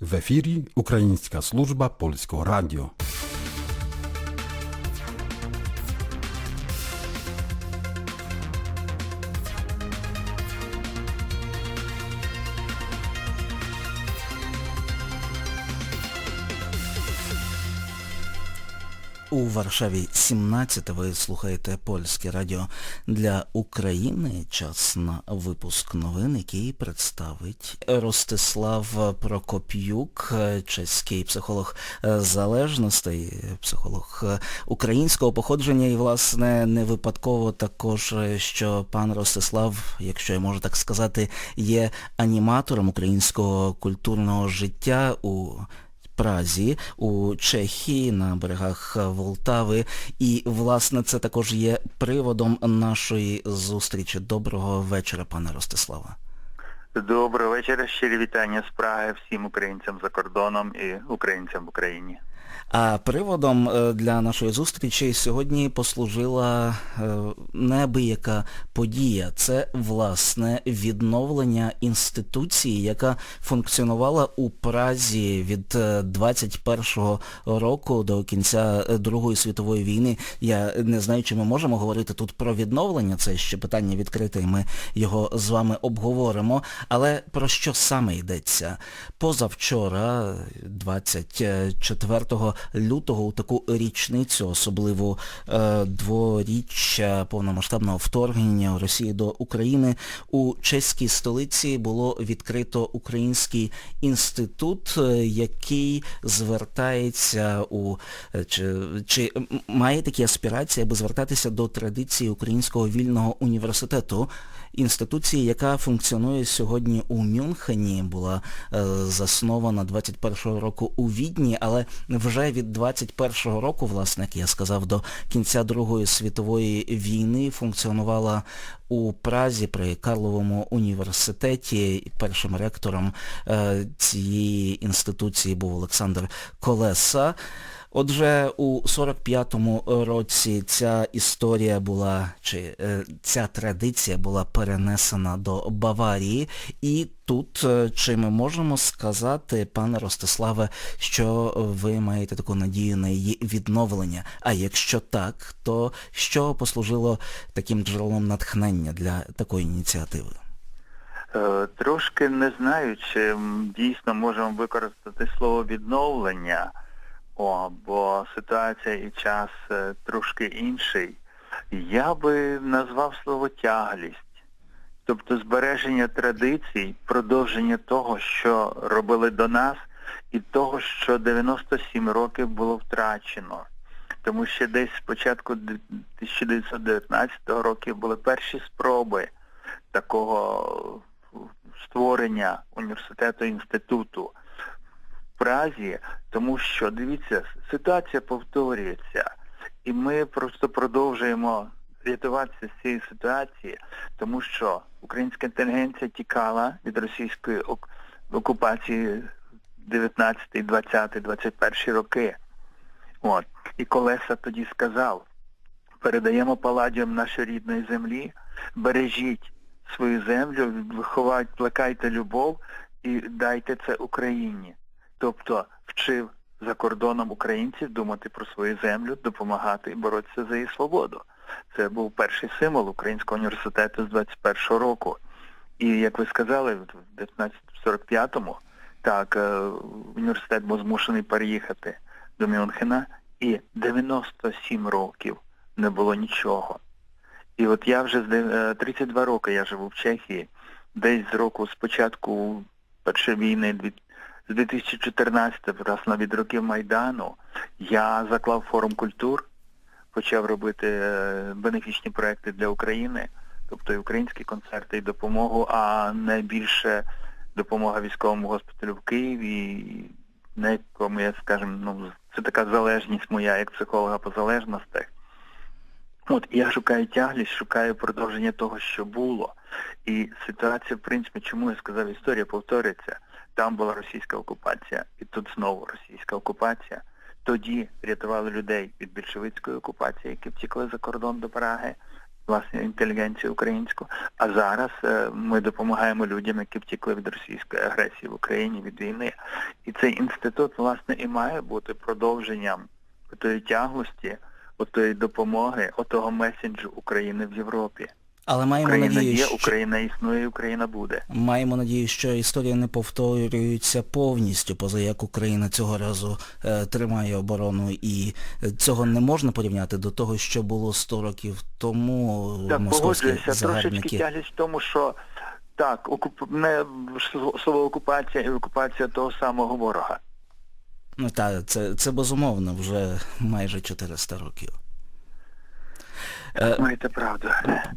В ефірі Українська служба польського радіо. Варшаві 17 ви слухаєте польське радіо для України. Час на випуск новин, який представить Ростислав Прокоп'юк, чеський психолог залежностей, психолог українського походження і, власне, не випадково також, що пан Ростислав, якщо я можу так сказати, є аніматором українського культурного життя у Празі, у Чехії, на берегах Волтави. І, власне, це також є приводом нашої зустрічі. Доброго вечора, пане Ростислава. Доброго вечора, щирі вітання з Праги всім українцям за кордоном і українцям в Україні. А приводом е, для нашої зустрічі сьогодні послужила е, неабияка подія. Це, власне, відновлення інституції, яка функціонувала у Празі від 21-го року до кінця Другої світової війни. Я не знаю, чи ми можемо говорити тут про відновлення, це ще питання відкрите, і ми його з вами обговоримо. Але про що саме йдеться? Позавчора, 24 лютого, у таку річницю, особливо е, дворіччя повномасштабного вторгнення Росії до України, у чеській столиці було відкрито Український інститут, е, який звертається у е, чи, чи має такі аспірації, аби звертатися до традиції Українського вільного університету інституції, яка функціонує сьогодні у Мюнхені, була е, заснована 21-го року у Відні, але вже від 21-го року, власне, як я сказав, до кінця Другої світової війни функціонувала у Празі при Карловому університеті. Першим ректором е, цієї інституції був Олександр Колеса. Отже, у 45-му році ця історія була, чи е, ця традиція була перенесена до Баварії. І тут, е, чи ми можемо сказати, пане Ростиславе, що ви маєте таку надію на її відновлення? А якщо так, то що послужило таким джерелом натхнення для такої ініціативи? Е, Трошки не знаю, чи дійсно можемо використати слово відновлення. О, бо ситуація і час е, трошки інший. Я би назвав слово тяглість, тобто збереження традицій, продовження того, що робили до нас, і того, що 97 років було втрачено. Тому що десь з початку 1919 року були перші спроби такого створення університету інституту. Празі, тому що, дивіться, ситуація повторюється. І ми просто продовжуємо рятуватися з цієї ситуації, тому що українська інтелігенція тікала від російської окупації 19, 20, 21 роки. От. І Колеса тоді сказав, передаємо паладіям нашої рідної землі, бережіть свою землю, виховайте, плекайте любов і дайте це Україні. Тобто вчив за кордоном українців думати про свою землю, допомагати і боротися за її свободу. Це був перший символ Українського університету з 21-го року. І, як ви сказали, в 1945-му так, університет був змушений переїхати до Мюнхена, і 97 років не було нічого. І от я вже з 32 роки я живу в Чехії, десь з року спочатку першої війни з 2014, власне, від років Майдану, я заклав форум культур, почав робити бенефічні проекти для України, тобто і українські концерти, і допомогу, а найбільше допомога військовому госпіталю в Києві, на якому я, скажімо, ну, це така залежність моя, як психолога по залежностях. От, я шукаю тяглість, шукаю продовження того, що було. І ситуація, в принципі, чому я сказав, історія повторюється. Там була російська окупація, і тут знову російська окупація. Тоді рятували людей від більшовицької окупації, які втікли за кордон до Праги. власне інтелігенцію українську. А зараз е, ми допомагаємо людям, які втекли від російської агресії в Україні від війни. І цей інститут, власне, і має бути продовженням тої тяглості, отої допомоги, отого месенджу України в Європі. Але маємо Україна надію, є, що... Україна існує, Україна буде. Маємо надію, що історія не повторюється повністю, поза як Україна цього разу е, тримає оборону, і е, цього не можна порівняти до того, що було 100 років тому Так, погоджуюся. Трошечки тяглість в тому, що так, окуп... не слово окупація і окупація того самого ворога. Ну так, це, це безумовно вже майже 400 років. Е, Маєте правду.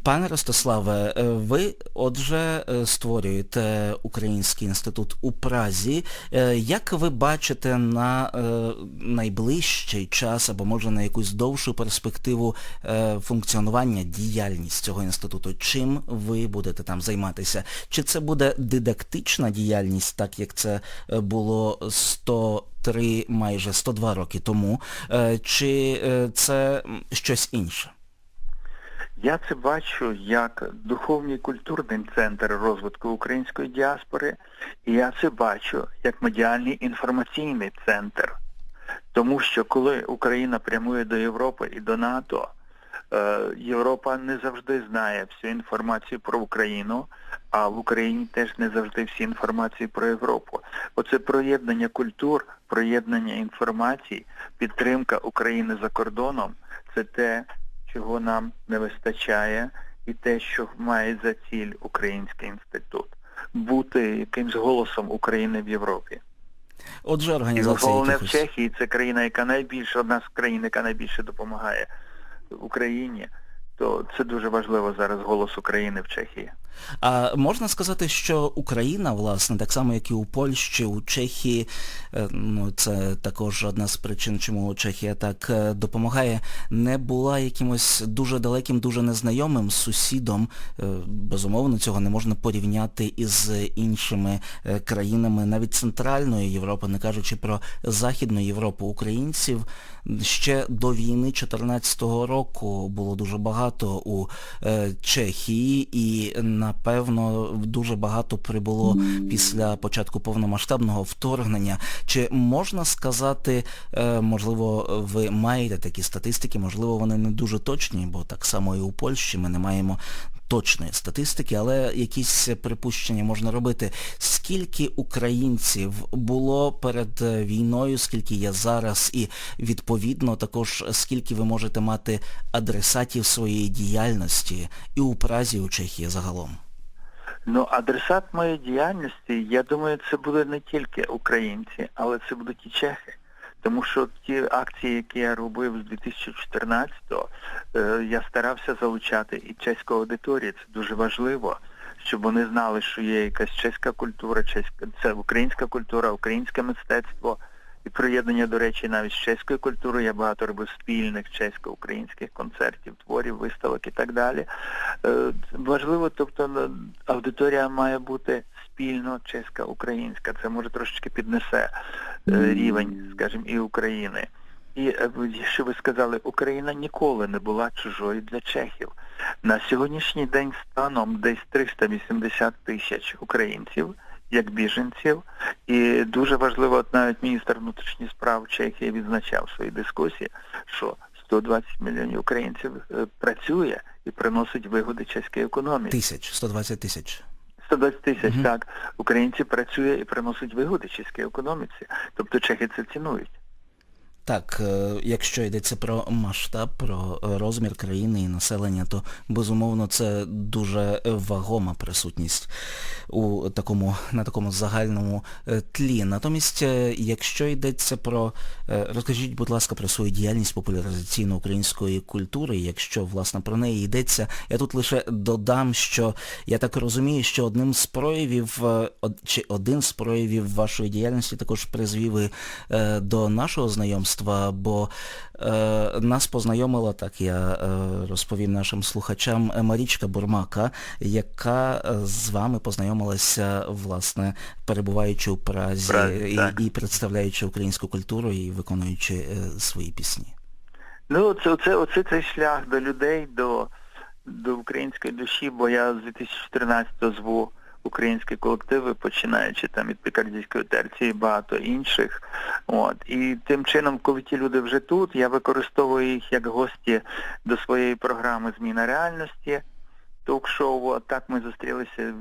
Пане Ростиславе, е, ви отже е, створюєте Український інститут у Празі. Як ви бачите на найближчий час або може на якусь довшу перспективу функціонування, діяльність цього інституту? Чим ви будете там займатися? Чи це буде дидактична діяльність, так як це було 103, майже 102 роки тому, чи це щось інше? Я це бачу як духовний культурний центр розвитку української діаспори, і я це бачу як медіальний інформаційний центр. Тому що коли Україна прямує до Європи і до НАТО, е, Європа не завжди знає всю інформацію про Україну, а в Україні теж не завжди всі інформації про Європу. Оце проєднання культур, проєднання інформації, підтримка України за кордоном це те, чого нам не вистачає, і те, що має за ціль Український інститут. Бути якимсь голосом України в Європі. Отже, І головне в. Чехії це країна, яка найбільше, одна з країн, яка найбільше допомагає Україні, то це дуже важливо зараз голос України в Чехії. А можна сказати, що Україна, власне, так само, як і у Польщі, у Чехії, е, ну це також одна з причин, чому Чехія так е, допомагає, не була якимось дуже далеким, дуже незнайомим сусідом. Е, Безумовно, цього не можна порівняти із іншими країнами навіть Центральної Європи, не кажучи про Західну Європу. Українців ще до війни 14-го року було дуже багато у Чехії і напевно дуже багато прибуло після початку повномасштабного вторгнення. Чи можна сказати, е, можливо, ви маєте такі статистики, можливо, вони не дуже точні, бо так само і у Польщі ми не маємо точної статистики, але якісь припущення можна робити. Скільки українців було перед е, війною, скільки є зараз, і відповідно також скільки ви можете мати адресатів своєї діяльності і у Празі, у Чехії загалом? Ну, адресат моєї діяльності, я думаю, це будуть не тільки українці, але це будуть і чехи. Тому що ті акції, які я робив з 2014-го, е, я старався залучати і чеську аудиторію. Це дуже важливо, щоб вони знали, що є якась чеська культура, чеська, це українська культура, українське мистецтво. І приєднання, до речі, навіть з чеською культурою. Я багато робив спільних чесько-українських концертів, творів, виставок і так далі. Е, Важливо, тобто аудиторія має бути спільно чеська-українська. Це може трошечки піднесе е, рівень, скажімо, і України. І е, що ви сказали, Україна ніколи не була чужою для чехів. На сьогоднішній день станом десь 380 тисяч українців, як біженців, і дуже важливо, от навіть міністр внутрішніх справ Чехії відзначав в своїй дискусії, що 120 мільйонів українців е, працює і приносить вигоди чеській економіці. Тисяч, 120 тисяч. 120 тисяч, Мгм. так. Українці працює і приносить вигоди чеській економіці. Тобто чехи це цінують. Так, е, якщо йдеться про масштаб, про е, розмір країни і населення, то безумовно це дуже вагома присутність у такому, на такому загальному е, тлі. Натомість, якщо йдеться про, розкажіть, будь ласка, про свою діяльність популяризаційно-української культури, якщо, власне, про неї йдеться, я тут лише додам, що я так розумію, що одним з проявів, чи один з проявів вашої діяльності також призвів до нашого знайомства, бо е, нас познайомила, так я е, розповім нашим слухачам, Марічка Бурмака, яка е, з вами познайомилася, власне, перебуваючи у Празі Празі, і, і представляючи українську культуру і виконуючи е, свої пісні. Ну, це, оце, оце цей шлях до людей, до до української душі, бо я з 2014-го зву українські колективи, починаючи там від Пікардійської терції, багато інших. От. І тим чином, коли ті люди вже тут, я використовую їх як гості до своєї програми Зміна реальності ток-шоу. А Так ми зустрілися.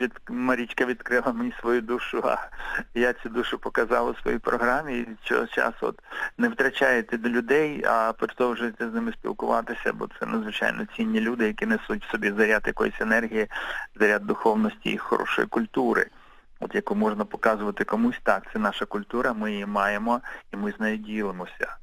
Від Марічка відкрила мені свою душу, а я цю душу показав у своїй програмі. І цього часу от не втрачаєте до людей, а продовжуєте з ними спілкуватися, бо це надзвичайно цінні люди, які несуть в собі заряд якоїсь енергії, заряд духовності і хорошої культури. От яку можна показувати комусь, так, це наша культура, ми її маємо і ми з нею ділимося.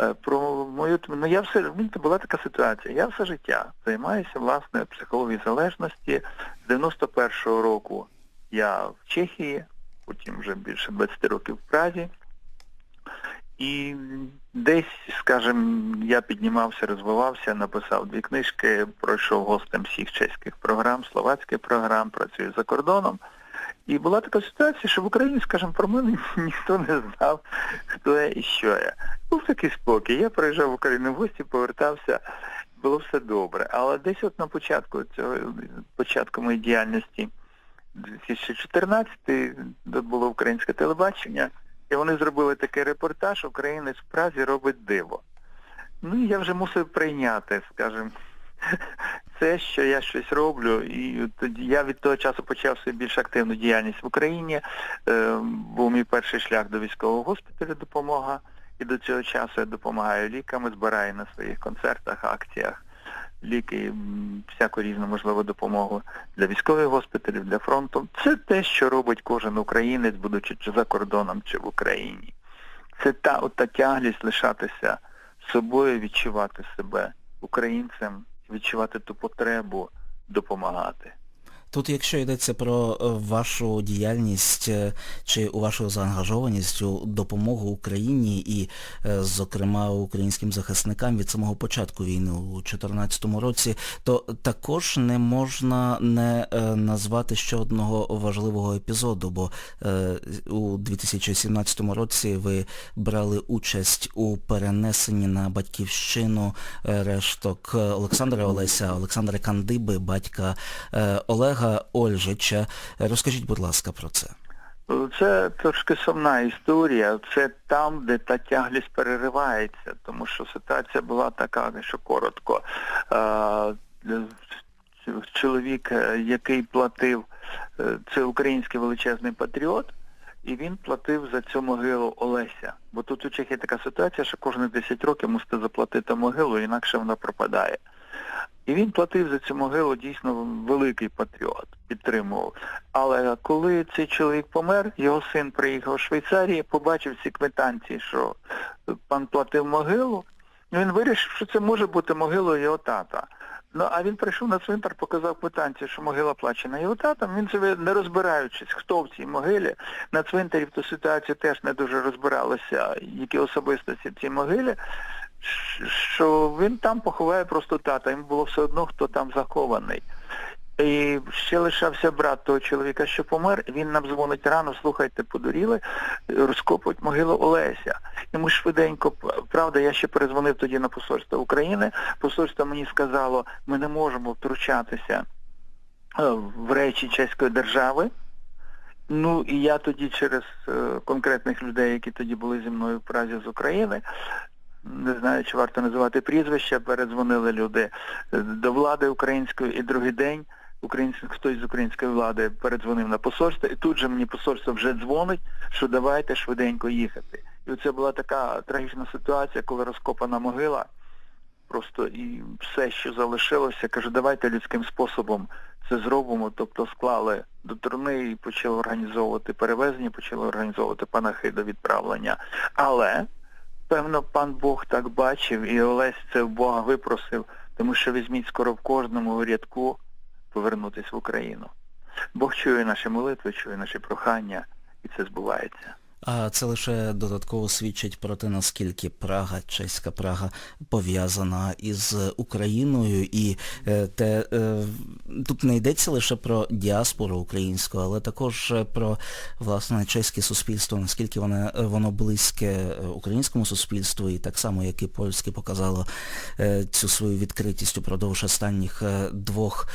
Е, Про мою ну я все це була така ситуація. Я все життя займаюся власне психологією залежності. З 91-го року я в Чехії, потім вже більше 20 років в Празі. І десь, скажімо, я піднімався, розвивався, написав дві книжки, пройшов гостем всіх чеських програм, словацьких програм, працюю за кордоном. І була така ситуація, що в Україні, скажімо, про мене ніхто не знав, хто я і що я. Був такий спокій. Я приїжджав в Україну в гості, повертався, було все добре. Але десь от на початку цього початку моєї діяльності 2014 де було українське телебачення, і вони зробили такий репортаж Українець в Празі робить диво. Ну і я вже мусив прийняти, скажімо, це, що я щось роблю, і тоді я від того часу почав свою більш активну діяльність в Україні. Е, був мій перший шлях до військового госпіталю допомога, і до цього часу я допомагаю ліками, збираю на своїх концертах, акціях ліки, всяку різну можливу допомогу для військових госпіталів, для фронту. Це те, що робить кожен українець, будучи чи за кордоном, чи в Україні. Це та ота тяглість лишатися собою, відчувати себе українцем, відчувати ту потребу допомагати. Тут, якщо йдеться про е, вашу діяльність е, чи у вашу заангажованість у допомогу Україні і, е, зокрема, українським захисникам від самого початку війни у 2014 році, то також не можна не назвати ще одного важливого епізоду, бо у 2017 році ви брали участь у перенесенні на батьківщину решток Олександра Олеся, Олександра Кандиби, батька е, Олега Ольжича. Розкажіть, будь ласка, про це. Це трошки сумна історія. Це там, де та тяглість переривається, тому що ситуація була така, що коротко. Чоловік, е, який платив, е, це український величезний патріот, і він платив за цю могилу Олеся. Бо тут у Чехії така ситуація, що кожні 10 років мусите заплатити могилу, інакше вона пропадає. І він платив за цю могилу дійсно великий патріот, підтримував. Але коли цей чоловік помер, його син приїхав в Швейцарії, побачив ці квитанції, що пан платив могилу, він вирішив, що це може бути могилою його тата. Ну, а він прийшов на цвинтар, показав квитанцію, що могила плачена його татом. Він собі, не розбираючись, хто в цій могилі, на цвинтарі в ту ситуацію теж не дуже розбиралися, які особистості в цій могилі, що він там поховає просто тата, йому було все одно, хто там захований. І ще лишався брат того чоловіка, що помер, він нам дзвонить рано, слухайте, подуріли, розкопують могилу Олеся. І ми швиденько, правда, я ще перезвонив тоді на посольство України, посольство мені сказало, ми не можемо втручатися в речі чеської держави. Ну і я тоді через конкретних людей, які тоді були зі мною в Празі з України, не знаю, чи варто називати прізвища, передзвонили люди до влади української і другий день український, хтось з української влади передзвонив на посольство, і тут же мені посольство вже дзвонить, що давайте швиденько їхати. І це була така трагічна ситуація, коли розкопана могила, просто і все, що залишилося, кажу, давайте людським способом це зробимо, тобто склали до турни і почали організовувати перевезення, почали організовувати панахи до відправлення. Але Певно, пан Бог так бачив, і Олесь це в Бога випросив, тому що візьміть скоро в кожному рядку повернутися в Україну. Бог чує наші молитви, чує наші прохання, і це збувається. А це лише додатково свідчить про те, наскільки Прага, чеська Прага пов'язана із Україною і е, те, е, тут не йдеться лише про діаспору українську, але також е, про власне чеське суспільство, наскільки воно, воно близьке українському суспільству, і так само, як і польське показало цю свою відкритість упродовж останніх двох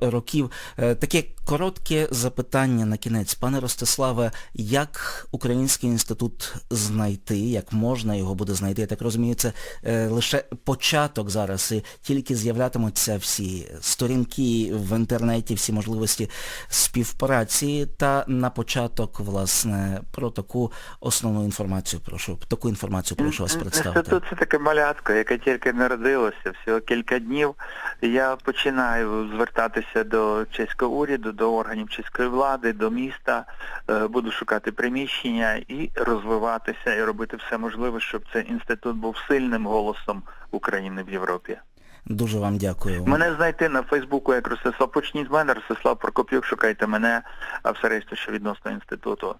років. Таке коротке запитання на кінець. Пане Ростиславе, як Український інститут знайти, як можна його буде знайти? Я так розумію, це е, лише початок зараз, і тільки з'являтимуться всі сторінки в інтернеті, всі можливості співпраці, та на початок, власне, про таку основну інформацію прошу, таку інформацію прошу вас представити. Інститут це таке малятко, яке тільки народилося, всього кілька днів. Я починаю звертатися до чеського уряду, до органів чеської влади, до міста, е, буду шукати приміщення і розвиватися, і робити все можливе, щоб цей інститут був сильним голосом України в Європі. Дуже вам дякую. Мене знайти на Фейсбуку як Ростислав. Почніть з мене, Ростислав Прокоп'юк, шукайте мене, а все решта, що відносно інституту,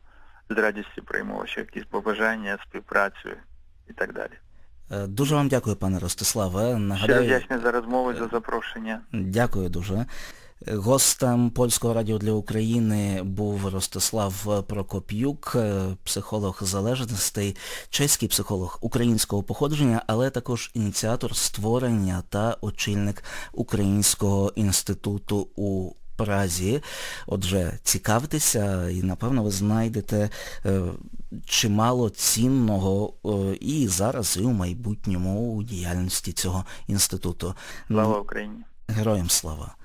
з радістю прийму ваші якісь побажання, співпрацю і так далі. Е, Дуже вам дякую, пане Ростиславе. Нагадаю, вдячний за розмову за запрошення. Дякую дуже. Гостем Польського радіо для України був Ростислав Прокоп'юк, е, психолог залежностей, чеський психолог українського походження, але також ініціатор створення та очільник Українського інституту у Празі. Отже, цікавтеся і, напевно, ви знайдете е, чимало цінного е, і зараз, і у майбутньому у діяльності цього інституту. Слава Україні! Героям слава!